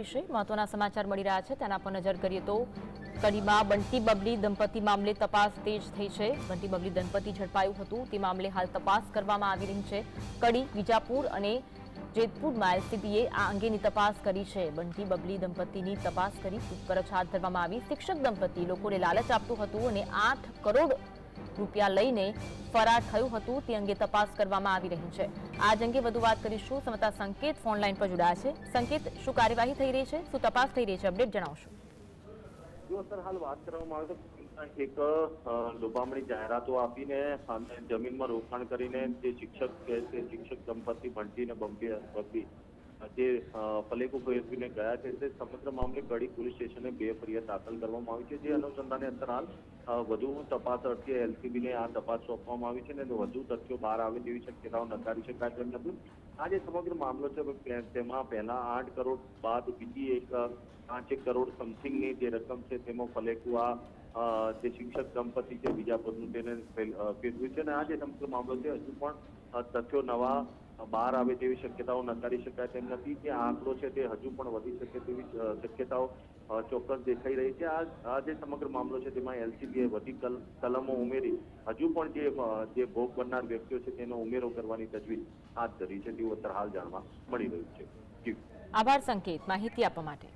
વિશે મહત્વના સમાચાર મળી રહ્યા છે. તેના પર નજર કરીએ તો કડીમાં બંટી બબલી દંપતી મામલે તપાસ તેજ થઈ છે. બંટી બબલી દંપતી ઝડપાયું હતું. તે મામલે હાલ તપાસ કરવામાં આવી રહી છે. કડી, વિજાપુર અને જેતપુરમાં એલસીબીએ આ અંગેની તપાસ કરી છે. બંટી બબલી દંપતીની તપાસ કરી પૂછપરછ હાથ ધરવામાં આવી. શિક્ષક દંપતી લોકોને લાલચ આપતું હતું અને આઠ કરોડ રૂપિયા લઈને ફરાર થયું હતું તે અંગે તપાસ કરવામાં આવી રહી છે. આજ અંગે વધુ વાત કરીશું. સમતા સંકેત ફોનલાઈન પર જોડાયા છે. સંકેત, શું કાર્યવાહી થઈ રહી છે? શું તપાસ થઈ રહી છે? અપડેટ જણાવશો. જો સર હાલ વાત કરવામાં આવે તો એક લોભામણી જાહેરાતો આપીને જમીનમાં રોકાણ કરીને જે શિક્ષક છે તે શિક્ષક દંપતી બંબી બબી જે અ, ફલેકુ ગયા છે તે સમગ્ર મામલે કડી પોલીસ સ્ટેશને બે ફરિયાદ દાખલ કરવામાં આવી છે. જે અનુસંધાને અંતરાલ વધુ તપાસ અર્થે એલસીબીને આ તપાસ સોંપવામાં આવી છે અને વધુ તથ્યો બહાર આવે તેવી શક્યતાઓ નકારી શકાય તેમ નથી. આ જે સમગ્ર મામલો છે તેમાં પહેલા આઠ કરોડ બાદ બીજી એક પાંચેક કરોડ સમથિંગની જે રકમ છે તેમાં ફલેકુ આ જે શિક્ષક દંપતી છે બીજાપુરનું તેને ફેરવ્યું છે. અને આ જે સમગ્ર મામલો છે હજુ પણ તથ્યો નવા બહાર આવે તેવી શક્યતાઓ નકારી શકાય તેમ નથી. જે આંકડો છે તે હજુ પણ વધી શકે તેવી શક્યતાઓ ચોક્કસ દેખાઈ રહી છે. આ આ જે સમગ્ર મામલો છે તેમાં એલસીબીએ વધી કલ- કલમો ઉમેરી હજુ પણ જે જે ભોગ બનનાર વ્યક્તિઓ છે તેનો ઉમેરો કરવાની તજવીજ હાથ ધરી છે. તેવું અત્યારે હાલ જાણવા મળી રહ્યું છે. આભાર સંકેત. માહિતી આપવા માટે.